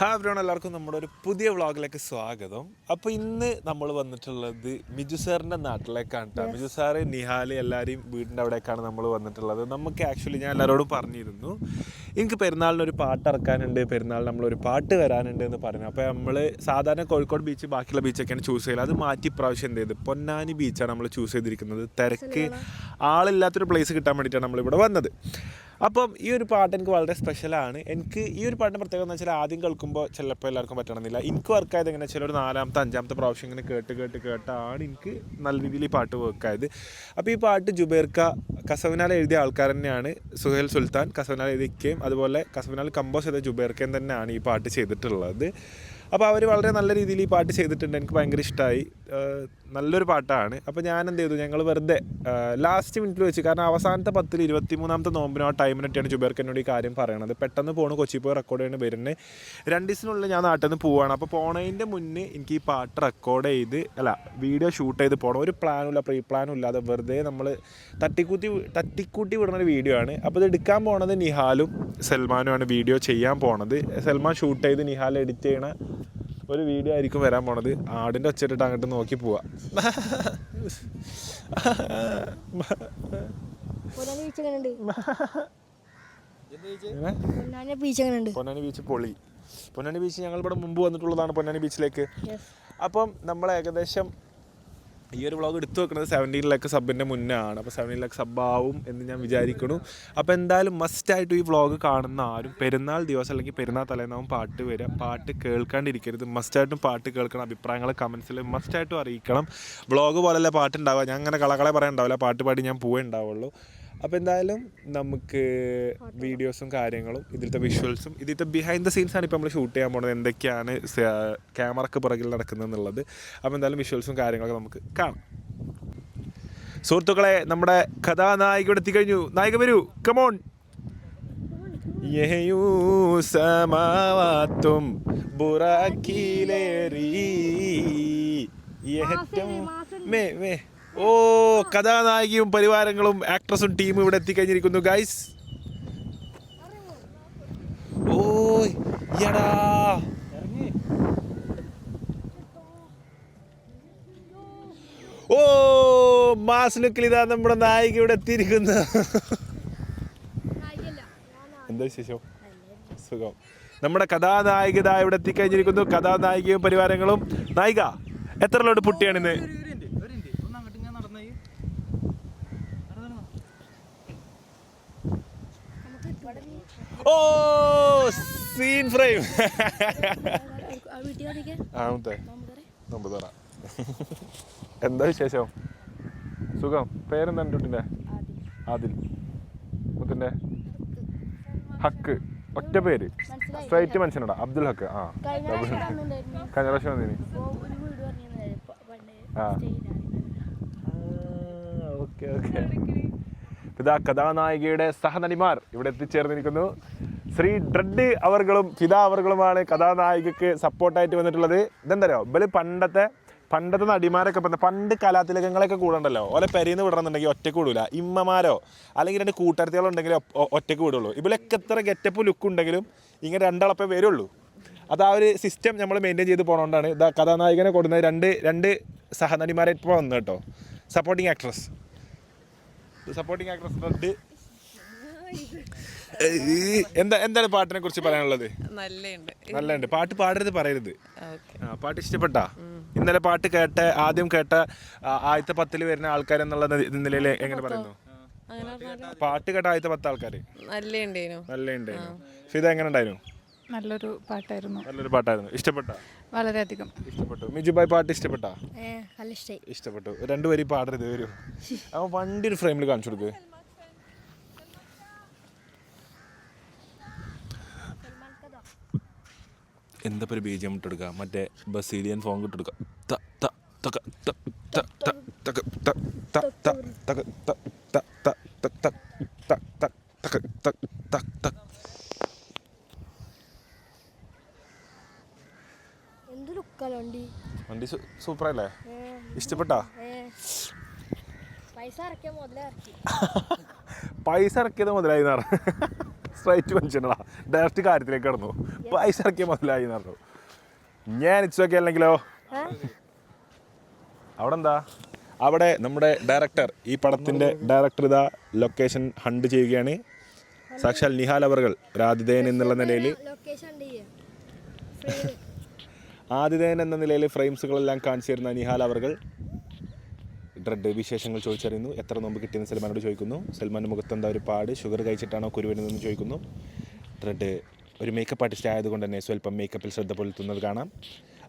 Hi everyone എല്ലാവർക്കും നമ്മുടെ ഒരു പുതിയ വ്ളോഗിലേക്ക് സ്വാഗതം. അപ്പോൾ ഇന്ന് നമ്മൾ വന്നിട്ടുള്ളത് മിജു സാറിന്റെ നാട്ടിലേക്കാണ് കേട്ടോ മിജു സാറ് നിഹാൽ എല്ലാവരെയും വീടിന്റെ അവിടേക്കാണ് നമ്മൾ വന്നിട്ടുള്ളത്. നമുക്ക് ആക്ച്വലി ഞാൻ എല്ലാവരോടും പറഞ്ഞിരുന്നു. എനിക്ക് പെരുന്നാളിനൊരു പാട്ട് ഇറക്കാനുണ്ട് പെരുന്നാൾ നമ്മളൊരു പാട്ട് വരാനുണ്ട് എന്ന് പറഞ്ഞു അപ്പോൾ നമ്മൾ സാധാരണ കോഴിക്കോട് ബീച്ച് ബാക്കിയുള്ള ബീച്ചൊക്കെയാണ് ചൂസ് ചെയ്യുന്നത് അത് മാറ്റി പ്രാവശ്യം എന്ത് ചെയ്ത്? പൊന്നാനി ബീച്ചാണ് നമ്മൾ ചൂസ് ചെയ്തിരിക്കുന്നത്. തിരക്ക് ആളില്ലാത്തൊരു പ്ലേസ് കിട്ടാൻ വേണ്ടിയിട്ടാണ് നമ്മളിവിടെ വന്നത്. അപ്പം ഈ ഒരു പാട്ട് എനിക്ക് വളരെ സ്പെഷ്യലാണ് എനിക്ക് ഈ ഒരു പാട്ടിന്റെ പ്രത്യേകത എന്ന് വെച്ചാൽ ആദ്യം കേൾക്കുമ്പോൾ ചിലപ്പോൾ എല്ലാവർക്കും പറ്റണമെന്നില്ല എനിക്ക് വർക്കായത് എങ്ങനെ വെച്ചാൽ ഒരു നാലാമത്തെ അഞ്ചാമത്തെ പ്രാവശ്യം ഇങ്ങനെ കേട്ട് കേട്ട് കേട്ടാണ് എനിക്ക് നല്ല രീതിയിൽ ഈ പാട്ട് വർക്കായത് അപ്പോൾ ഈ പാട്ട് ജുബേർക്ക കസവനാൽ എഴുതിയ ആൾക്കാർ തന്നെയാണ് സുഹേൽ സുൽത്താൻ. കസവനാൽ എഴുതിക്കുകയും അതുപോലെ കസവനാൽ കമ്പോസ് ചെയ്ത ജുബേർക്കയും തന്നെയാണ് ഈ പാട്ട് ചെയ്തിട്ടുള്ളത്. അപ്പോൾ അവർ വളരെ നല്ല രീതിയിൽ ഈ പാട്ട് ചെയ്തിട്ടുണ്ട്. എനിക്ക് ഭയങ്കര ഇഷ്ടമായി നല്ലൊരു പാട്ടാണ്. അപ്പോൾ ഞാൻ എന്ത് ചെയ്തു ഞങ്ങൾ വെറുതെ ലാസ്റ്റ് മിനിറ്റിൽ വെച്ച് കാരണം അവസാനത്തെ പത്തിൽ ഇരുപത്തി മൂന്നാമത്തെ നോമ്പിനോ ആ ടൈമിനൊക്കെയാണ് ജുബേർക്ക് എന്നോട് ഈ കാര്യം പറയണത്. പെട്ടെന്ന് പോണ് കൊച്ചി പോയി റെക്കോർഡ് ചെയ്യുന്ന വരുന്നത് രണ്ട് ദിവസത്തിനുള്ളിൽ ഞാൻ നാട്ടിൽ നിന്ന് പോവാണ്. അപ്പോൾ പോണതിന്റെ മുന്നേ എനിക്ക് ഈ പാട്ട് റെക്കോർഡ് ചെയ്ത് അല്ല വീഡിയോ ഷൂട്ട് ചെയ്ത് പോകണം ഒരു പ്ലാനും ഇല്ല പ്രീ പ്ലാനും ഇല്ലാതെ വെറുതെ നമ്മൾ തട്ടിക്കൂട്ടി തട്ടിക്കൂട്ടി വിടുന്ന ഒരു വീഡിയോ ആണ്. അപ്പോൾ ഇത് എടുക്കാൻ പോണത് നിഹാലും സൽമാനുമാണ്. വീഡിയോ ചെയ്യാൻ പോണത്. സൽമാൻ ഷൂട്ട് ചെയ്ത് നിഹാൽ എഡിറ്റ് ചെയ്യണ ഒരു വീഡിയോ ആയിരിക്കും വരാൻ പോണത്. ആടിന്റെ ഒച്ചയിട്ടിട്ട് അങ്ങോട്ട് നോക്കി പോവാ. പൊന്നാനി ബീച്ച് പൊളി. പൊന്നാനി ബീച്ച് ഞങ്ങൾ ഇവിടെ മുമ്പ് വന്നിട്ടുള്ളതാണ് പൊന്നാനി ബീച്ചിലേക്ക് അപ്പം നമ്മൾ ഏകദേശം ഈ ഒരു വ്ളോഗ് എടുത്തു വെക്കുന്നത് സെവന്റീൻ ലാക്ക് സബിന്റെ മുന്നേ ആണ് അപ്പോൾ സെവന്റീൻ ലാക്ക് സബ്ബാവും എന്ന് ഞാൻ വിചാരിക്കുന്നു. അപ്പോൾ എന്തായാലും മസ്റ്റായിട്ട് ഈ വ്ളോഗ് കാണുന്ന ആരും പെരുന്നാൾ ദിവസം അല്ലെങ്കിൽ പെരുന്നാൾ തലേന്നാവും പാട്ട് വരിക. പാട്ട് കേൾക്കാണ്ടിരിക്കരുത്. മസ്റ്റായിട്ടും പാട്ട് കേൾക്കണം. അഭിപ്രായങ്ങൾ കമൻസിൽ മസ്റ്റായിട്ടും അറിയിക്കണം. വ്ളോഗ് പോലെയല്ല പാട്ടുണ്ടാവുക? ഞാൻ അങ്ങനെ കളകളെ പറയാൻ ഉണ്ടാവില്ല. പാട്ട് പാടി ഞാൻ പോവേ ഉണ്ടാവുള്ളൂ. അപ്പോൾ എന്തായാലും നമുക്ക് വീഡിയോസും കാര്യങ്ങളും ഇതിലത്തെ വിഷ്വൽസും ഇതിലത്തെ ബിഹൈൻഡ് ദ സീൻസ് ആണ് ഇപ്പോൾ നമ്മൾ ഷൂട്ട് ചെയ്യാൻ പോകുന്നത് എന്തൊക്കെയാണ് ക്യാമറക്ക് പുറകിൽ നടക്കുന്നത് എന്നുള്ളത് അപ്പോൾ എന്തായാലും വിഷ്വൽസും കാര്യങ്ങളൊക്കെ നമുക്ക് കാണാം. സുഹൃത്തുക്കളെ നമ്മുടെ കഥാനായിക എത്തിക്കഴിഞ്ഞു. നായിക വരൂ. കമോൺ യഹയൂ സമാവാത്തും ബുറാക്കിലേറി യഹറ്റം മേ മേ. ഓ കഥാനായികയും പരിവാരങ്ങളും ആക്ട്രസും ടീമും ഇവിടെ എത്തിക്കഴിഞ്ഞിരിക്കുന്നു. ഗൈസ് ഓയ് യടാ ഓ മാസ് ലുക്കിൽ ഇതാ നമ്മുടെ നായിക ഇവിടെ എത്തിയിരിക്കുന്നു. എന്താ വിശേഷം? സുഖം. നമ്മുടെ കഥാനായിക ഇവിടെ എത്തിക്കഴിഞ്ഞിരിക്കുന്നു. കഥാനായികയും പരിവാരങ്ങളും. നായിക എത്ര ലോട്ട് പുട്ടിയാണിന്ന്? ഓ സീൻ ഫ്രെയിം ആ ആമത്തെ നമ്പതറ എന്താ വിശേഷം? സുഖം. പേരെന്താണ് കുട്ടിന്റെ ആദിൽ. മുത്തിന്റെ ഹക്ക്. ഒറ്റ പേര്. സ്ട്രൈറ്റ് മനുഷ്യനടാ. അബ്ദുൽ ഹക്ക്. ആ. കഴിഞ്ഞ പ്രാവശ്യം വന്നിനി. ആ ഓക്കെ ഓക്കെ. ഇതാ കഥാനായികയുടെ സഹനടിമാർ ഇവിടെ എത്തിച്ചേർന്നിരിക്കുന്നു. ശ്രീ ഡ്രഡ് അവർകളും ഫിദ അവർകളുമാണ് കഥാനായികക്ക് സപ്പോർട്ടായിട്ട് വന്നിട്ടുള്ളത്. ഇതെന്തറിയോ? ഇവർ പണ്ടത്തെ പണ്ടത്തെ നടിമാരൊക്കെ പറഞ്ഞ പണ്ട് കലാതിലകങ്ങളൊക്കെ കൂടണ്ടല്ലോ ഓലെ പെരീന്ന് വിടണമെന്നുണ്ടെങ്കിൽ ഒറ്റയ്ക്ക് വിടൂല. ഇമ്മമാരോ? അല്ലെങ്കിൽ രണ്ട് കൂട്ടുകാരത്തികളോ ഉണ്ടെങ്കിൽ ഒറ്റയ്ക്ക് വിടുള്ളൂ. ഇവരൊക്കെ എത്ര ഗെറ്റപ്പ് ലുക്ക് ഉണ്ടെങ്കിലും ഇങ്ങനെ രണ്ടളപ്പേ വരുള്ളൂ. അത് ആ ഒരു സിസ്റ്റം നമ്മൾ മെയിന്റെയിൻ ചെയ്ത് പോകണോണ്ടാണ് ഇതാ കഥാനായകനെ കൊടുക്കുന്ന രണ്ട് രണ്ട് സഹനടിമാരെ ഇപ്പോൾ വന്നു കേട്ടോ. Supporting actress supporting actress red എന്താ എന്താണ് പാട്ടിനെ കുറിച്ച് പറയാനുള്ളത്? നല്ലുണ്ട് പാട്ട് പാടരുത് പറയരുത്. പാട്ട് ഇഷ്ടപ്പെട്ടാ? ഇന്നലെ പാട്ട് കേട്ട ആദ്യം കേട്ട ആദ്യത്തെ പത്തിൽ വരുന്ന ആൾക്കാർ എന്നുള്ള നിലയിൽ എങ്ങനെ പറയുന്നു? പാട്ട് കേട്ട. ആദ്യത്തെ പത്ത് ആൾക്കാർ നല്ല ഉണ്ടായിരുന്നു ഫിദ എങ്ങനെ ഉണ്ടായിരുന്നു? നല്ലൊരു പാട്ടായിരുന്നു നല്ലൊരു പാട്ടായിരുന്നു ഇഷ്ടപ്പെട്ട വളരെ അധികം ഇഷ്ടപ്പെട്ടു മിജുബായ് പാട്ട് ഇഷ്ടപ്പെട്ട ഏ നല്ല ഇഷ്ടമായി ഇഷ്ടപ്പെട്ടു രണ്ടുപേരും പാടരുത് വരൂ അവൻ വണ്ടി ഒരു ഫ്രെയിമിൽ കാണിച്ചു കൊടുക്ക് എന്താ ഒരു ബീജം ഇട്ടെടുക്കുക മറ്റേ ബസീലിയൻ ഫോൺ ഇട്ടെടുക്കുക ത വണ്ടി. വണ്ടി സൂപ്പറല്ലേ? ഇഷ്ടപ്പെട്ടാ. പൈസ ഇറക്കിയത് മുതലായി സ്ട്രൈറ്റ് മനുഷ്യനടാ. ഡയറക്റ്റ് കാര്യത്തിലേക്ക് കടന്നു. പൈസ ഇറക്കിയ മുതലായി എന്ന് പറഞ്ഞു. ഞാൻ ഇച്ചൊക്കെ അല്ലെങ്കിലോ? അവിടെ എന്താ അവിടെ നമ്മുടെ ഡയറക്ടർ ഈ പടത്തിന്റെ ഡയറക്ടർ ഇതാ ലൊക്കേഷൻ ഹണ്ട് ചെയ്യുകയാണ്. സാക്ഷാൽ നിഹാൽ അവർകൾ ഒരു ആതിഥേയൻ എന്നുള്ള നിലയിൽ ലൊക്കേഷൻ ആതിഥേയൻ എന്ന നിലയിൽ ഫ്രെയിംസുകളെല്ലാം കാണിച്ചു തരുന്ന നിഹാൽ അവർകൾ. ഡ്രഡ് വിശേഷങ്ങൾ ചോദിച്ചറിയുന്നു. എത്ര നോമ്പ് കിട്ടിയെന്ന് സൽമാനോട് ചോദിക്കുന്നു. സൽമാന്റെ മുഖത്ത് എന്താ ഒരു പാട്? ഷുഗർ കഴിച്ചിട്ടാണോ കുരുവരുന്നതെന്ന് ചോദിക്കുന്നു. ഡ്രഡ് ഒരു മേക്കപ്പ് ആർട്ടിസ്റ്റ് ആയതുകൊണ്ട് തന്നെ സ്വല്പം മേക്കപ്പിൽ ശ്രദ്ധ പുലർത്തുന്നത് കാണാം.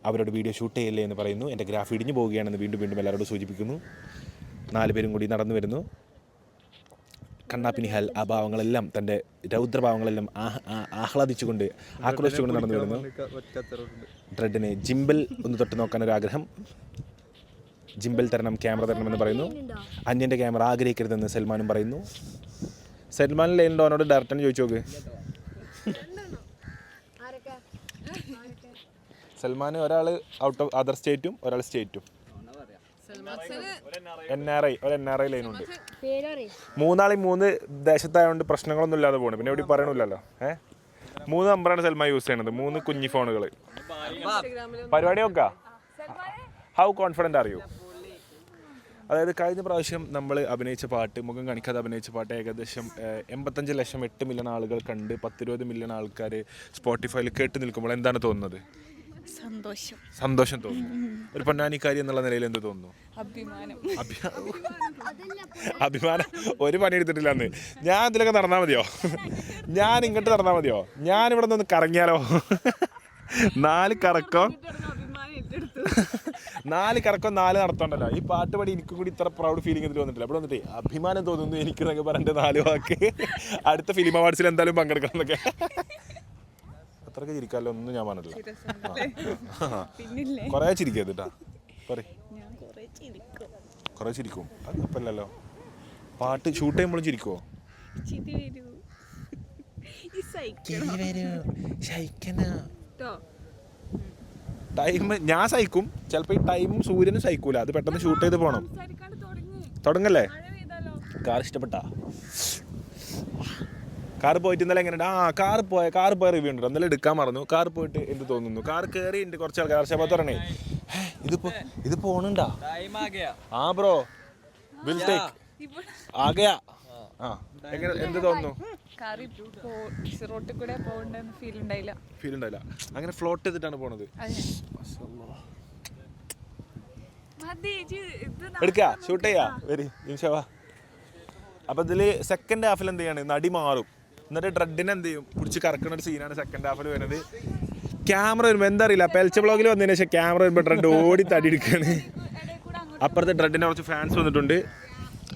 അവരോട് വീഡിയോ ഷൂട്ട് ചെയ്യില്ലേ എന്ന് പറയുന്നു. എന്റെ ഗ്രാഫ് ഇടിഞ്ഞു പോവുകയാണെന്ന് വീണ്ടും വീണ്ടും എല്ലാവരോടും സൂചിപ്പിക്കുന്നു. നാല് പേരും കൂടി നടന്നു വരുന്നു. കണ്ണാപ്പി നിഹാൽ ആ ഭാവങ്ങളെല്ലാം തന്റെ രൗദ്രഭാവങ്ങളെല്ലാം ആഹ്ലാദിച്ചുകൊണ്ട് ആക്രോശിച്ചുകൊണ്ട് നടന്നു വരുന്നു. ഡ്രെഡിനെ ജിംബൽ ഒന്ന് തൊട്ട് നോക്കാൻ ഒരു ആഗ്രഹം. ജിംബൽ തരണം ക്യാമറ തരണമെന്ന് പറയുന്നു. അന്യന്റെ ക്യാമറ ആഗ്രഹിക്കരുതെന്ന് സൽമാനും പറയുന്നു. സൽമാൻ ലൈനുണ്ടോ അവനോട് ഡയറക്ടറിന് ചോദിച്ചു നോക്ക്. സൽമാൻ ഒരാൾ ഔട്ട് ഓഫ് അതർ സ്റ്റേറ്റും ഒരാൾ സ്റ്റേറ്റും എൻ ആർ ഐ ഒരു എൻ ആർ ഐ ലൈൻ ഉണ്ട്. മൂന്നാളി മൂന്ന് ദേശത്തായതുകൊണ്ട് പ്രശ്നങ്ങളൊന്നും ഇല്ലാതെ പോകണം പിന്നെ എവിടെ പറയണില്ലല്ലോ ഏ? മൂന്ന് നമ്പറാണ് സൽമ യൂസ് ചെയ്യണത്. മൂന്ന് കുഞ്ഞി ഫോണുകൾ പരിപാടി നോക്ക? ഹൗ കോൺഫിഡന്റ് അറിയൂ അതായത് കഴിഞ്ഞ പ്രാവശ്യം നമ്മൾ അഭിനയിച്ച പാട്ട് മുഖം കാണിക്കാതെ അഭിനയിച്ച പാട്ട് ഏകദേശം ഏഹ്, എൺപത്തഞ്ച് ലക്ഷം എട്ട് മില്യൺ ആളുകൾ കണ്ട് പത്തിരുപത് മില്യൺ ആൾക്കാർ സ്പോട്ടിഫൈയിൽ കേട്ട് നിൽക്കുമ്പോൾ എന്താണ് തോന്നുന്നത്? സന്തോഷം. സന്തോഷം തോന്നുന്നു. ഒരു പൊന്നാനിക്കാരി എന്നുള്ള നിലയിൽ എന്ത് തോന്നുന്നു? അഭിമാനം. അഭി- അഭിമാനം. ഒരു പണി എടുത്തിട്ടില്ല അന്ന്. ഞാൻ ഇതിലൊക്കെ നടന്നാൽ മതിയോ? ഞാൻ ഇങ്ങോട്ട് നടന്നാൽ മതിയോ? ഞാൻ ഇവിടെ നിന്ന് കറങ്ങിയാലോ? നാല് കറക്കം നാല് കറക്കം നാല് നടത്തണ്ടല്ലോ. ഈ പാട്ട് പാടി എനിക്കും കൂടി ഇത്ര പ്രൗഡ് ഫീലിംഗ് ഇതിൽ വന്നിട്ടില്ല. ഇവിടെ വന്നിട്ട് അഭിമാനം തോന്നുന്നു എനിക്ക് എന്നൊക്കെ പറഞ്ഞിട്ട് നാല് വാക്ക്. അടുത്ത ഫിലിം അവാർഡ്സിൽ എന്തായാലും പങ്കെടുക്കണം എന്നൊക്കെ. അത്രയ്ക്ക് ചിരിക്കാമല്ലോ ഒന്നും ഞാൻ പറഞ്ഞില്ല കൊറേ ചിരിക്കരുത് കേട്ടാ പറ ഞാൻ കുറേ ചിരിക്കും. അത് കുഴപ്പമില്ലല്ലോ. പാട്ട് ഷൂട്ട് ചെയ്യുമ്പോഴും ചിരിക്കുമോ ടൈം ഞാൻ സഹിക്കും. ചിലപ്പോൾ ഈ ടൈമും സൂര്യനും സഹിക്കൂല. അത് പെട്ടെന്ന് ഷൂട്ട് ചെയ്ത് പോണം. തുടങ്ങല്ലേ? കാർ ഇഷ്ടപ്പെട്ടാ. കാർ പോയിട്ട് ഇന്നലെ എങ്ങനെ ആ കാർ പോയ കാർ പോയ റിവ്യൂ ഉണ്ട് ഇന്നലെ എടുക്കാൻ മറന്നു. കാർ പോയിട്ട് എന്ത് തോന്നുന്നു? കാർ കയറി ഉണ്ട് കുറച്ച് ആൾക്കാർ പറഞ്ഞേ ഇത് ഇതിപ്പോ ഇത് പോണുണ്ടാ ആ ബ്രോ വിൽ ടേക്ക് ആകെയാ? ആ എങ്ങനെ എന്ത് തോന്നുന്നു? റോട്ടിൽ കൂടെ പോകണ്ടെന്ന് ഫീൽ ഉണ്ടായില്ല ഫീൽ ഉണ്ടായില്ല അങ്ങനെ ഫ്ലോട്ട് ചെയ്തിട്ടാണ് പോണത്. എടുക്ക ഷൂട്ട് ചെയ്യാ. വരി നിമിഷവാ അപ്പൊ ഇതിൽ സെക്കൻഡ് ഹാഫിൽ എന്ത് ചെയ്യാണ്? നടി മാറും. എന്നിട്ട് ഡ്രഡിനെ എന്ത് ചെയ്യും? പിടിച്ച് കറക്കുന്ന ഒരു സീനാണ് സെക്കൻഡ് ഹാഫിൽ വരുന്നത്. ക്യാമറ വരുമ്പോൾ എന്താ അറിയില്ല. പെൽച്ച ബ്ലോഗിൽ വന്നതിന് ശേഷം ക്യാമറ വരുമ്പോൾ ഡ്രഡ് ഓടി തടി എടുക്കുകയാണ് അപ്പുറത്തെ ഡ്രഡിന് കുറച്ച് ഫാൻസ് വന്നിട്ടുണ്ട്.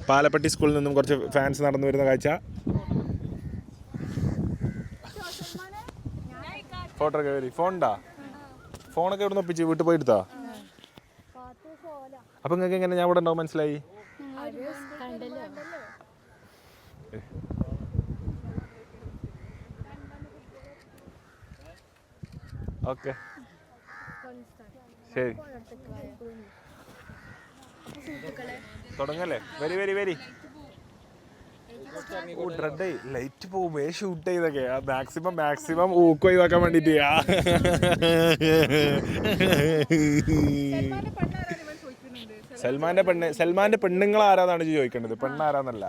പാലപ്പെട്ടി സ്കൂളിൽ നിന്നും കുറച്ച് ഫാൻസ് നടന്നു വരുന്ന കാഴ്ച. ഫോട്ടോ ഒക്കെ വരി. ഫോണൊക്കെ ഇവിടെ നിന്ന് വീട്ടിൽ പോയി എടുത്താ? അപ്പൊ നിങ്ങൾക്ക് എങ്ങനെ? ഞാൻ ഇവിടെ ഉണ്ടാവും മനസ്സിലായി? ഓക്കെ ശരി. തുടങ്ങല്ലേ? വരി വരി വരി. ഓ ഡ്രഡ് ലൈറ്റ് പോകുമ്പോ ഷൂട്ട് ചെയ്തൊക്കെ. മാക്സിമം മാക്സിമം ഊക്ക് ഒഴിവാക്കാൻ വേണ്ടിട്ട്. സൽമാന്റെ പെണ്ണ് സൽമാന്റെ പെണ്ണുങ്ങൾ ആരാന്നാണ് ചോദിക്കേണ്ടത് പെണ്ണ് ആരാന്നല്ല.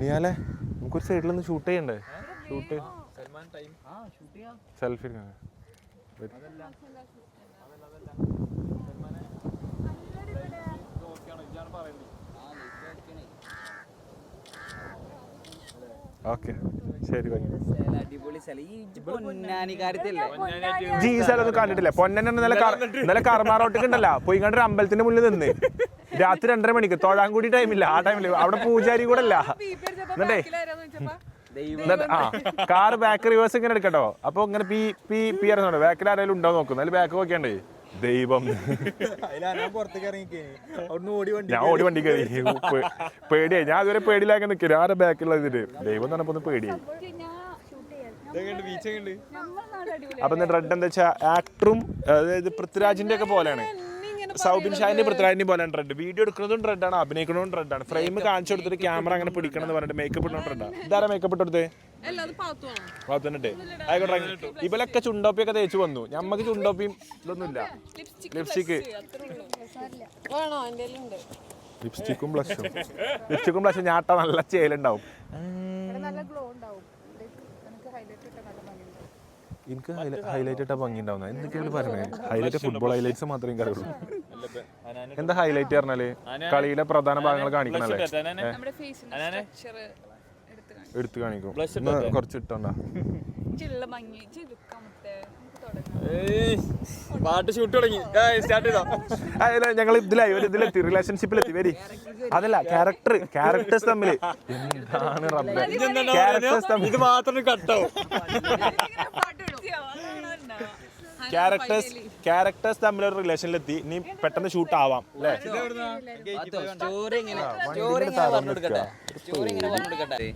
നീയാലേ നമുക്കൊരു സൈഡിലൊന്ന് ഷൂട്ട് ചെയ്യണ്ടേ? ഷൂട്ട് സെൽഫി എടുക്കാൻ ഓക്കെ. ശരി ജി ഈ സ്ഥലം ഒന്നും കണ്ടിട്ടില്ല. പൊന്നൻ ഇന്നലെ ഇന്നലെ കർമാറോട്ടൊക്കെ ഉണ്ടല്ലോ. പോയി കണ്ട് ഒരു അമ്പലത്തിന്റെ മുന്നിൽ നിന്ന്. രാത്രി രണ്ടര മണിക്ക്. തൊഴാൻ കൂടി ടൈമില്ല ആ ടൈമിൽ അവിടെ പൂജാരി കൂടെ അല്ല എന്നിട്ടേ ആ കാർ ബാക്ക് റിവേഴ്സ് ഇങ്ങനെ എടുക്കട്ടോ. അപ്പൊ ഇങ്ങനെ പി പി പി അറിയുന്നുണ്ട് ബാക്കിൽ ആരെങ്കിലും ഉണ്ടോ നോക്കുന്നു അതിൽ ബാക്ക് നോക്കിയാണ്ടേ ദൈവം. ഞാൻ പുറത്തേക്ക് ഇറങ്ങി അവിടുന്ന് ഓടി വണ്ടി കയറി. പേടിയായി. ഞാൻ അതുവരെ പേടിയിലാക്കി നിൽക്കില്ല. ആരുടെ ബാക്കിലുള്ള ഇതിൽ? ദൈവം എന്ന് പറഞ്ഞപ്പോ പേടിയായി. അപ്പൊ റെഡ് എന്താ വെച്ചാൽ ആക്ടറും അതായത് പൃഥ്വിരാജിന്റെ ഒക്കെ പോലെയാണ്. സൗബിൻ ഷാഹിന്റെ പൃഥ്വിരാജിന്റെ പോലെ റെഡ് വീഡിയോ എടുക്കുന്നതും റെഡാണ് അഭിനയിക്കുന്നതും റെഡാണ് ഫ്രെയിം കാണിച്ചു കൊടുത്തിട്ട് ക്യാമറ അങ്ങനെ പിടിക്കണം എന്ന് പറഞ്ഞിട്ട് മേക്കപ്പ് ഇടുന്നതും റെഡാണ് ഇതാരാ മേക്കപ്പ് ഇട്ടെടുത്ത് ഇവലൊക്കെ ചുണ്ടോപ്പി ഒക്കെ ഭാഗത്തുനിന്നിട്ട് ആയിക്കോട്ടെ ഇവലൊക്കെ ചുണ്ടോപ്പിയൊക്കെ തേച്ച് വന്നു ഞമ്മക്ക് ചുണ്ടോപ്പിയും ഇതൊന്നുമില്ല ലിപ്സ്റ്റിക്ക് ലിപ്സ്റ്റിക്കും ബ്ലഷും ലിപ്സ്റ്റിക്കും ബ്ലഷും ഞാട്ട നല്ല ചേലുണ്ടാവും. നല്ല ഗ്ലോ ഉണ്ടാവും നമുക്ക് ഹൈലൈറ്റ് ഇട്ട നല്ല ഭംഗിയുണ്ടാവും എനിക്ക് ഹൈലൈറ്റ് ഇട്ടാ ഭംഗി ഉണ്ടാവുന്ന എന്തൊക്കെയാണ് പറയുന്നത് ഹൈലൈറ്റ് ഫുട്ബോൾ ഹൈലൈറ്റ്സ് മാത്രമേ എനിക്ക് അറിയുള്ളൂ എന്താ ഹൈലൈറ്റ് പറഞ്ഞാൽ? കളിയിലെ പ്രധാന ഭാഗങ്ങൾ കാണിക്കണല്ലേ നമ്മുടെ ഫേസിന്റെ സ്ട്രക്ചർ എടുത്തു കാണിക്കും. ഇന്ന് കുറച്ച് ഇട്ടോണ്ടാ. പാട്ട് ഷൂട്ട് തുടങ്ങി. സ്റ്റാർട്ട് ചെയ്തോ? ഞങ്ങൾ ഇതിലായി ഒരു ഇതിലെത്തി റിലേഷൻഷിപ്പിലെത്തി വരി. അതല്ല ക്യാരക്ടർ ക്യാരക്ടേഴ്സ് തമ്മിൽ. എന്താണ് റബ്ബേ? ക്യാരക്ടേഴ്സ് തമ്മിൽ ഇത് മാത്രം കട്ടാവും ക്യാരക്ടേഴ്സ് ക്യാരക്ടേഴ്സ് തമ്മിലൊരു ഒരു റിലേഷനിലെത്തി നീ പെട്ടെന്ന് ഷൂട്ട് ആവാം അല്ലേ? സ്റ്റോറി ഇങ്ങനെ സ്റ്റോറി ഇങ്ങനെ പറഞ്ഞു കൊടുക്കട്ടെ? സ്റ്റോറി ഇങ്ങനെ പറഞ്ഞു കൊടുക്കട്ടെ?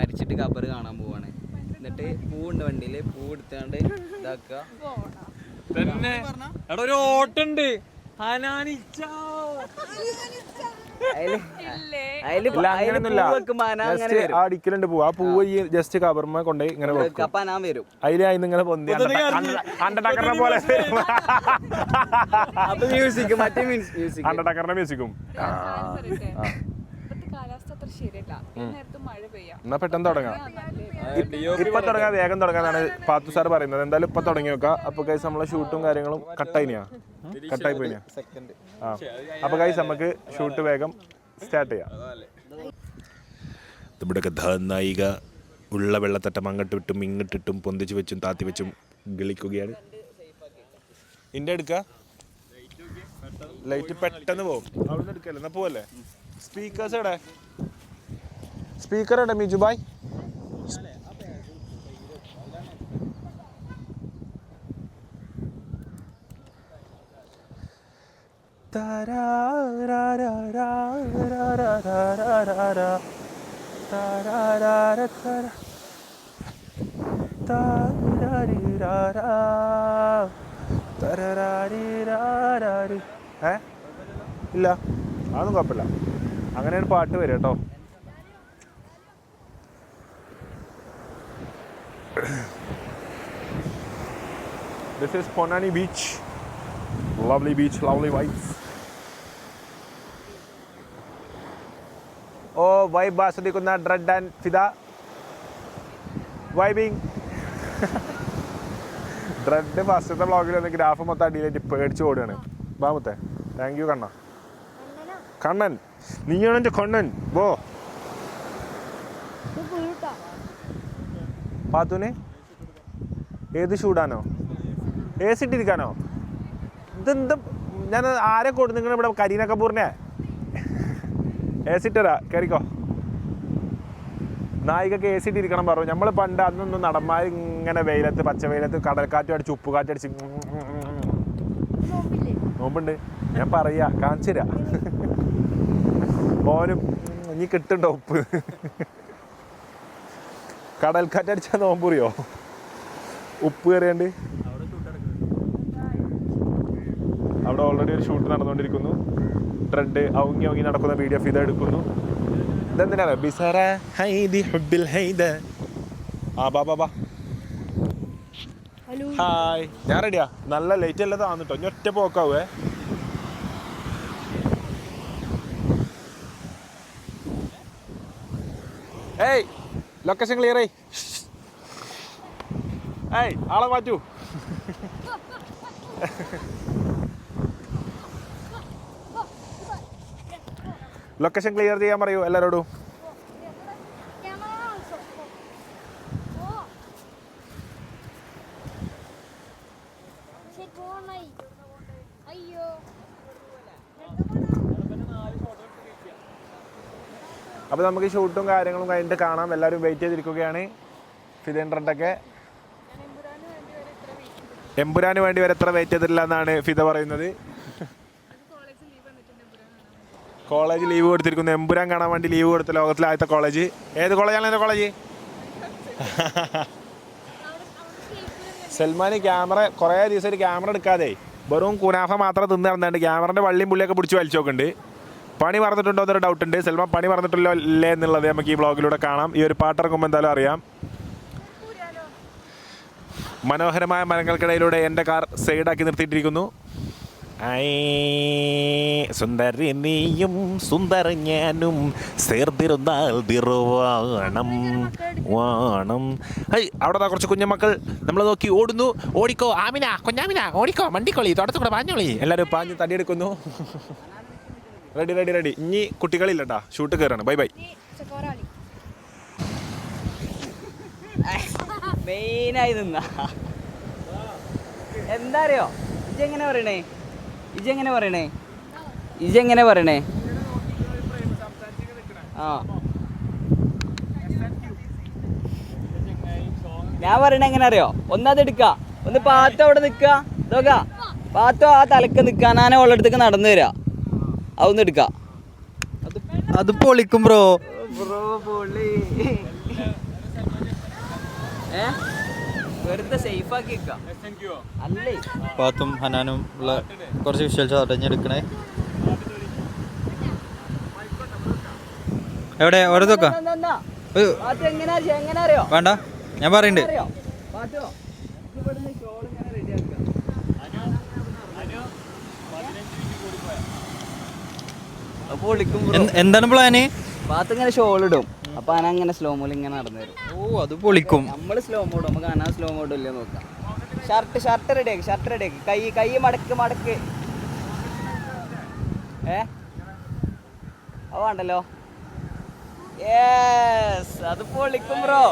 മരിച്ചിട്ട് കബറ് കാണാൻ പോവാണ്. എന്നിട്ട് പൂവുണ്ട് വണ്ടിയിൽ. പൂ എടുത്താണ്ട് ഇതാക്കുക. തന്നെ. എടാ ഒരു ഓട്ടുണ്ട്. ഹനാനിച്ചോ. അങ്ങനെയൊന്നുമില്ല. പൂ ആ അടിക്കലുണ്ട് പോവാ. ആ പൂവ് ഈ ജസ്റ്റ് കവർമ കൊണ്ടേ ഇങ്ങനെ വരും. അതിൽ അതിന് ഇങ്ങനെ പൊന്തി അണ്ടടക്കറിനെ പോലെ. അപ്പൊ മ്യൂസിക് മറ്റേ മ്യൂസിക് അണ്ടടക്കറിന്റെ മ്യൂസിക്കും എന്നാ പെട്ടെന്ന് തുടങ്ങാം. ഇപ്പൊ തുടങ്ങാം. വേഗം തുടങ്ങാന്നാണ് പാത്തു സാർ പറയുന്നത്. എന്തായാലും ഇപ്പൊ തുടങ്ങി നോക്കാം. അപ്പൊ നമ്മളെ ഷൂട്ടും കാര്യങ്ങളും കട്ടായിനിയാ കട്ടായി പോയിനാ അപ്പൊ കൈസ് നമുക്ക് ഷൂട്ട് വേഗം സ്റ്റാർട്ട് ചെയ്യാം. നമ്മുടെ കഥാനായിക ഉള്ള വെള്ളത്തട്ടം അങ്ങോട്ട് വിട്ടും ഇങ്ങോട്ടിട്ടും പൊന്തിച്ച് വെച്ചും താത്തി വെച്ചും ഗളിക്കുകയാണ് ഇന്റെ എടുക്ക? ലൈറ്റ് പെട്ടെന്ന് പോകും നിന്ന് എടുക്കല്ലേ? എന്നാ പോവല്ലേ? സ്പീക്കേഴ്സ് എവിടെ? സ്പീക്കർ എവിടെ മിജു ഇല്ല അതൊന്നും കുഴപ്പമില്ല അങ്ങനെയാണ് പാട്ട് വരും കേട്ടോ This is Ponani Beach. Lovely beach, lovely vibes. ഓ വൈബ് ആസ്വദിക്കുന്ന ഡ്രഡ് ആൻഡ് ഫിദ. വൈബിങ് ഡ്രഡ് ഫസ്റ്റത്തെ വ്ളോഗിൽ വന്ന് ഗ്രാഫ് മൊത്തം അടിയിലായിട്ട് പേടിച്ച് ഓടുകയാണ് ബാമുത്തെ താങ്ക് യു കണ്ണ. കണ്ണൻ. നീയാണ് എന്റെ കണ്ണൻ. ബോ പാത്തൂനെ? ഏത് ചൂടാനോ എ സിട്ടിരിക്കാനോ ഇതെന്താ? ഞാൻ ആരെ കൊടുത്തു നിങ്ങൾ ഇവിടെ കരീന കപൂറിനെ. എ സി ഇട്ടരാ കയറിക്കോ നായികക്ക് എ സി ഇട്ടിരിക്കണം പറഞ്ഞു. നമ്മൾ പണ്ട് അന്നൊന്നും നടന്മാർ ഇങ്ങനെ വെയിലത്ത് പച്ച വെയിലത്ത് കടൽക്കാറ്റ് അടിച്ച് ഉപ്പ് കാറ്റും നോമ്പില്ലേ? നോമ്പുണ്ട്. ഞാൻ പറയാ കാണിച്ചു തരാ ഓനും ഇനി കിട്ടുണ്ടോ ഉപ്പ്. കടൽക്കാറ്റടിച്ചാൽ നോമ്പുറിയോ? ഉപ്പ് കയറിയണ്ട് അവിടെ ഓൾറെഡി ഒരു ഷൂട്ട് നടന്നുകൊണ്ടിരിക്കുന്നു. ട്രെഡ് അവങ്ങി അവങ്ങി നടക്കുന്ന വീഡിയോ ഫിത എടുക്കുന്നു ഇതെന്തിനാണ്? ബിസറ ഹൈദി ഹുബിൽ ഹൈദ. ആ ബാ ബാ ഹായ് ഞാൻ റെഡിയാ നല്ല ലേറ്റ് അല്ലത് താന്നിട്ടോ. ഇനി ഒറ്റ പോക്കാവേ. ഏയ് ലൊക്കേഷൻ ക്ലിയർ ആയി. ഏയ് ആളെ മാറ്റൂ. ലൊക്കേഷൻ ക്ലിയർ ചെയ്യാൻ പറയൂ എല്ലാവരോടും അപ്പോൾ നമുക്ക് ഷൂട്ടും കാര്യങ്ങളും കഴിഞ്ഞിട്ട് കാണാം. എല്ലാവരും വെയിറ്റ് ചെയ്തിരിക്കുകയാണ്. ഫിദേൻ റെഡൊക്കെ. എമ്പുരാന് വേണ്ടി വരെ എത്ര വെയിറ്റ് ചെയ്തിട്ടില്ല എന്നാണ് ഫിദ പറയുന്നത്. കോളേജ് ലീവ് കൊടുത്തിരിക്കുന്നു. എമ്പുരാൻ കാണാൻ വേണ്ടി ലീവ് കൊടുത്ത ലോകത്തിലെ ആദ്യത്തെ കോളേജ്. ഏത് കോളേജാണ് എന്റെ കോളേജ്? സൽമാൻ ക്യാമറ കുറേ ദിവസം ഒരു ക്യാമറ എടുക്കാതെ വെറും കുനാഫ മാത്രം തിന്ന് നടന്നുണ്ട് ക്യാമറന്റെ വള്ളിയും പുള്ളിയൊക്കെ പിടിച്ച് വലിച്ചു നോക്കുന്നുണ്ട് പണി മറന്നിട്ടുണ്ടോ എന്നൊരു ഡൗട്ട് ഉണ്ട്. സൽമാൻ പണി മറന്നിട്ടില്ലോ ഇല്ലേ എന്നുള്ളത് നമുക്ക് ഈ ബ്ലോഗിലൂടെ കാണാം. ഈ ഒരു പാട്ടിറങ്ങുമ്പോൾ എന്തായാലും അറിയാം. മനോഹരമായ മരങ്ങൾക്കിടയിലൂടെ എന്റെ കാർ സൈഡാക്കി നിർത്തിയിട്ടിരിക്കുന്നു. സുന്ദരി നീയും സുന്ദര ഞാനും ചേർത്തിരുന്നാൽ തിരുവാണം വാണം. ഹൈ അവിടെ കുറച്ച് കുഞ്ഞുമക്കൾ നമ്മൾ നോക്കി ഓടുന്നു. ഓടിക്കോ ആമിന കുഞ്ഞാമിന ഓടിക്കോ മണ്ടിക്കൊളി തുടത്തുകൂടെ പാഞ്ഞോളി. എല്ലാവരും പാഞ്ഞ് തടിയെടുക്കുന്നു. റെഡി റെഡി റെഡി ഇനി കുട്ടികളില്ലട്ടാ. ഷൂട്ട് കയറാണ് ബൈ ബൈ മെയിനായി നിന്ന. എന്താ അറിയോ? ഇജെങ്ങനെ പറയണേ? ഇജെങ്ങനെ പറയണേ? ഇജെങ്ങനെ പറയണേ? ആ. ഞാൻ പറയണ എങ്ങനെ അറിയോ? ഒന്നത് എടുക്ക. ഒന്ന് പാത്ത അവിടെ നിൽക്കുക നോക്ക പാത്തോ ആ തലക്ക് നിൽക്കുക ഞാൻ ഉള്ള അടുത്തേക്ക് നടന്നു തരാ അതൊന്ന് എടുക്ക. അത് പൊളിക്കും ബ്രോ. ബ്രോ പൊളി. ഏ? വെറുതെ സേഫ് ആക്കി അല്ലേ? പാത്തും ഹനാനും ഉള്ള കുറച്ച് വിഷ്വൽസ് അടഞ്ഞെടുക്കണേ എവിടെ? ഓരോതൊക്കെ വേണ്ട ഞാൻ പറയണ്ട്. എന്താണ് പ്ലാന് പാത്ത് ഇങ്ങനെ ഷോൾ ഇടും. അപ്പൊ അങ്ങനെ സ്ലോ മോഡിൽ ഇങ്ങനെ നടന്നു വരും ഓ അത് പൊളിക്കും. നമ്മൾ സ്ലോ മോഡ് നമുക്ക് അനാ സ്ലോ മോഡ് ഇല്ല നോക്കാം. ഷർട്ട് ഷർട്ട് റെഡി ആക്കി ഷർട്ട് റെഡി ആക്കി. കൈ കൈ മടക്ക് മടക്ക്. ഏ? അത് വേണ്ടല്ലോ. യെസ് അത് പൊളിക്കും ബ്രോ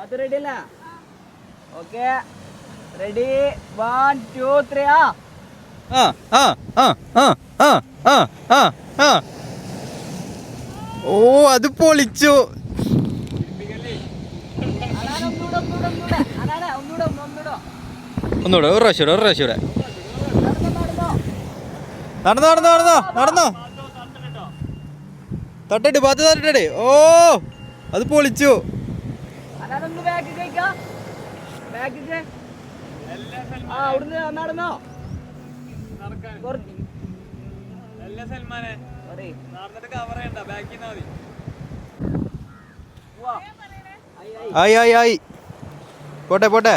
അത് റെഡി അല്ല? Okay ready one two three ആ. ഓ അത് പൊളിച്ചു. ഒന്നുകൂടെ ഒരു പ്രാവശ്യം ഒരു പ്രാവശ്യം നടന്നു നടന്നു നടന്നു നടന്നു. തട്ടിട്ട് തട്ടട്ട്. പത്ത് ഓ അത് പൊളിച്ചു. ബാഗ് ബാക്ക് ആ അവിടുന്ന് നടന്നോ? ആയി ആയി ആയി. പോട്ടെ പോട്ടെ.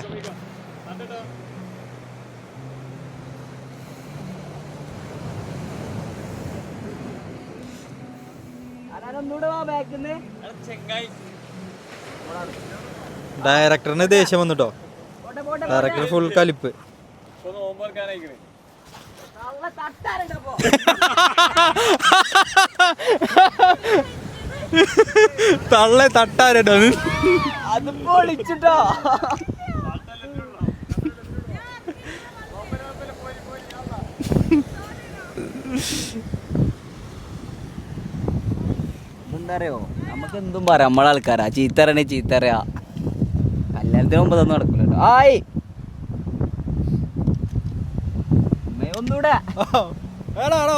ഡയറക്ടറിന് ദേഷ്യം വന്നിട്ടോ? ഡയറക്ടർ ഫുൾ കലിപ്പ്. തള്ളെ തട്ടാരട്ടോ അത്. പൊളിച്ചിട്ടോ എന്താറിയോ നമുക്ക് എന്തും പറയാം. നമ്മളെ ആൾക്കാരാ ചീത്തറണേ ചീത്തറയാ. കല്യാണത്തിന് മുമ്പ് തന്നെ നടക്കൂല. ആയി. ഒന്നൂടെ.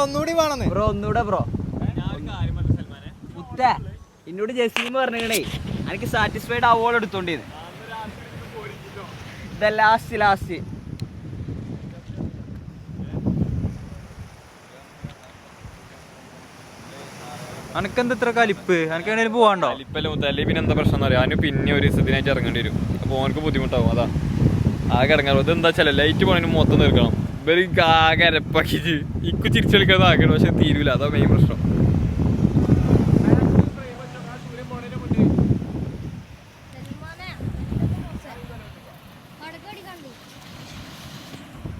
ഒന്നുകൂടി വേണമെന്ന്. ബ്രോ ഒന്നൂടെ ബ്രോ. മുത്തേ എന്നോട് ജസീം പറഞ്ഞേ എനിക്ക് സാറ്റിസ്ഫൈഡ് ആവോളം എടുത്തോണ്ടിന്ന്. ഇത ലാസ്റ്റ് ലാസ്റ്റ് അനക്കെന്താ ഇത്ര കലിപ്പ്? അനക്ക് എവിടെയും പോവാണ്ടോ വലിപ്പല്ല മുത്തല്ലേ പിന്നെ എന്താ പ്രശ്നം എന്ന് അറിയാം അവന് പിന്നെ ഒരു ദിവസത്തിനായിട്ട് ഇറങ്ങേണ്ടി വരും. അപ്പോൾ ഓനക്ക് ബുദ്ധിമുട്ടാവും അതാ. ആകെ ഇറങ്ങാറ് ഇത് എന്താ വെച്ചാൽ ലൈറ്റ് പോണതിന് മൊത്തം തീർക്കണം ഇവർക്ക് ആകെ അരപ്പാക്കിച്ച് ഇക്കു ചിരിച്ചെടുക്കുന്നത് ആകണം പക്ഷെ തീരൂല. അതാ മെയിൻ പ്രശ്നം.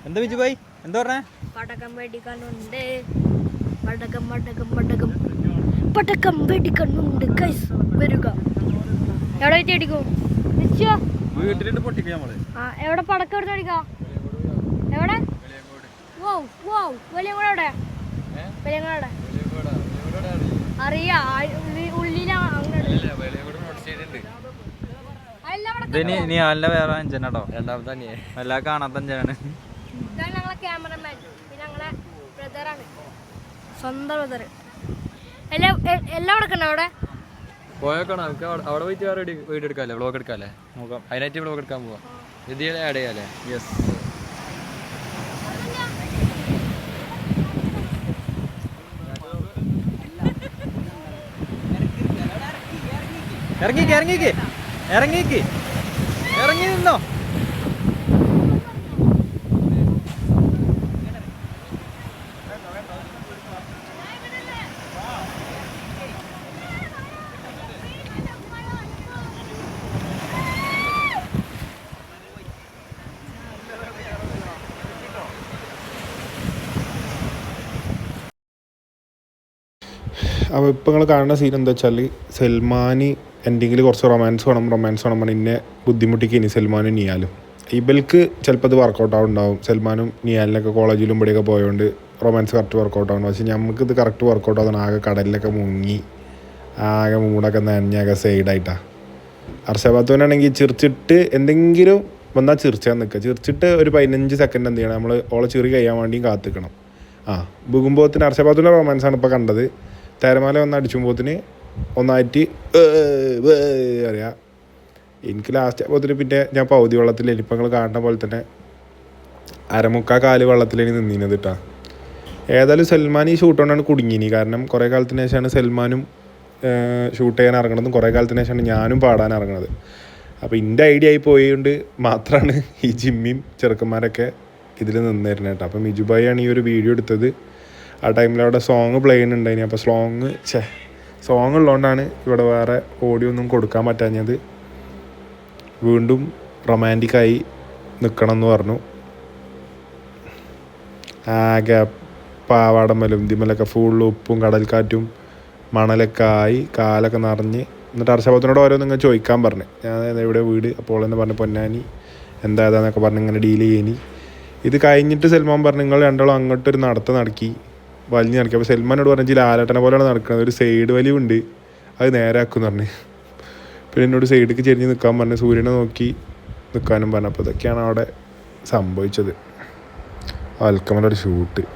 എന്താ ബിജു ഭായി? എന്താ പറഞ്ഞേ? പടക്കം വെടിക്കണ്ണുണ്ട് പടക്കം പടക്കം പടക്കം. പടക്കം വെടിക്കണ്ണുണ്ട് കൈസ് വരിക. എവിടെ വെച്ച് അടിക്കും നിശ്ചയോ? വീട്ടിലിട്ട് പൊട്ടിക്കും നമ്മൾ. എവിടെ പടക്കം എടുത്ത് പഠിക്കാം എവിടെ? വോ വലിയ വലിയ അറിയാ? എല്ലാ കാണാത്ത സ്വന്തം ബ്രദർ എല്ലാം എല്ലാം അവിടെ? പോയേക്കണം. നമുക്ക് അവിടെ പോയിട്ട് വേറെ വീഡിയോ എടുക്കാല്ലേ? വ്ളോഗ് എടുക്കാല്ലേ? നോക്കാം. അതിനായിട്ട് വ്ളോഗ് എടുക്കാൻ പോവാം. ഇതിൽ ആഡ് ചെയ്യാല്ലേ? യെസ് ഇറങ്ങിക്ക് ഇറങ്ങിക്ക്. ഇറങ്ങിക്ക്. ഇറങ്ങി നിന്നോ. അപ്പോൾ ഇപ്പോൾ നിങ്ങൾ കാണുന്ന സീൻ എന്താ വെച്ചാൽ സൽമാന് എൻഡിങ്ങിൽ കുറച്ച് റൊമാൻസ് വേണം റൊമാൻസ് വേണം പറഞ്ഞ് ഇന്നെ ബുദ്ധിമുട്ടിക്ക് ഇനി സൽമാനും നിയാലും. ഇബൽക്ക് ചിലപ്പോൾ അത് വർക്കൗട്ട് ആവുണ്ടാവും സൽമാനും നിയാലിനൊക്കെ കോളേജിലും ഇവിടെയൊക്കെ പോയതുകൊണ്ട് റൊമാൻസ് കറക്റ്റ് വർക്കൗട്ട് ആവണം പക്ഷേ നമുക്ക് ഇത് കറക്റ്റ് വർക്കൗട്ട് ആവുന്ന ആകെ കടലിലൊക്കെ മുങ്ങി ആകെ മൂടൊക്കെ നനഞ്ഞാകെ സൈഡായിട്ടാണ് അർഷഭാത്തുവിനാണെങ്കിൽ ചിരിച്ചിട്ട് എന്തെങ്കിലും വന്നാൽ ചിരിച്ചാൽ നിൽക്കുക ചിരിച്ചിട്ട് ഒരു പതിനഞ്ച് സെക്കൻഡ് എന്ത് ചെയ്യണം നമ്മൾ ഓളെ ചിറി കഴിയാൻ വേണ്ടിയും കാത്തിക്കണം. ആ ബുകുമ്പോത്തിന് അർഷഭാത്തുവിന്റെ റൊമാൻസാണ് ഇപ്പോൾ കണ്ടത്. തേരമാല വന്ന് അടിച്ചുമ്പോത്തിന് ഒന്നായിട്ട് അറിയാം എനിക്ക് ലാസ്റ്റ് ആകുമ്പോഴത്തിന് പിന്നെ ഞാൻ പകുതി വെള്ളത്തിൽ എലിപ്പങ്ങൾ കാണുന്ന പോലെ തന്നെ അരമുക്കാ കാൽ വെള്ളത്തിലാണ് നിന്നിരുന്നത് കേട്ടോ ഏതായാലും സൽമാൻ ഈ ഷൂട്ട് കൊണ്ടാണ് കുടുങ്ങിനി. കാരണം കുറേ കാലത്തിന് ശേഷമാണ് സൽമാനും ഷൂട്ട് ചെയ്യാൻ ഇറങ്ങണതും കുറേ കാലത്തിന് ശേഷമാണ് ഞാനും പാടാൻ ഇറങ്ങണത്. അപ്പോൾ എന്റെ ഐഡിയ ആയി പോയതുകൊണ്ട് മാത്രമാണ് ഈ ജിമ്മിയും ചെറുക്കന്മാരൊക്കെ ഇതിൽ നിന്നിരുന്നത് കേട്ടോ അപ്പം മിജുബായിയാണ് ഈ ഒരു വീഡിയോ എടുത്തത്. ആ ടൈമിൽ അവിടെ സോങ് പ്ലേ ചെയ്യുന്നുണ്ടായിനി. അപ്പോൾ സോങ് ഛേ സോങ് ഉള്ളതുകൊണ്ടാണ് ഇവിടെ വേറെ ഓഡിയോ ഒന്നും കൊടുക്കാൻ പറ്റാഞ്ഞത്. വീണ്ടും റൊമാന്റിക്കായി നിൽക്കണം എന്ന് പറഞ്ഞു. ആകെ പാവാടമ്മലും ഇതിമലൊക്കെ ഫുള്ള് ഉപ്പും കടൽക്കാറ്റും മണലൊക്കെ ആയി കാലൊക്കെ നിറഞ്ഞ്. എന്നിട്ട് അർഷഭത്തിനോട് ഓരോ നിങ്ങൾ ചോദിക്കാൻ പറഞ്ഞു. ഞാൻ ഇവിടെ വീട്? അപ്പോൾ എന്ന് പറഞ്ഞു പൊന്നാനി എന്താ എന്നൊക്കെ പറഞ്ഞ് ഇങ്ങനെ ഡീൽ ചെയ്യനി. ഇത് കഴിഞ്ഞിട്ട് സൽമാൻ പറഞ്ഞു നിങ്ങൾ രണ്ടാളും അങ്ങോട്ടൊരു നടത്ത നടക്കി. വലിഞ്ഞ് നടക്കുക. അപ്പോൾ സൽമാനോട് പറഞ്ഞു "ഇജ്ജ് ലാലേട്ടനെ പോലെയാണ് നടക്കുന്നത്. ഒരു സൈഡ് വലിവുണ്ട്. അത് നേരാക്കുമെന്ന് പറഞ്ഞു. പിന്നെ എന്നോട് സൈഡിലേക്ക് ചെരിഞ്ഞ് നിൽക്കാൻ പറഞ്ഞു സൂര്യനെ നോക്കി നിൽക്കാനും പറഞ്ഞു. അപ്പോൾ ഇതൊക്കെയാണ് അവിടെ സംഭവിച്ചത്. അൽക്കമലൊരു ഷൂട്ട്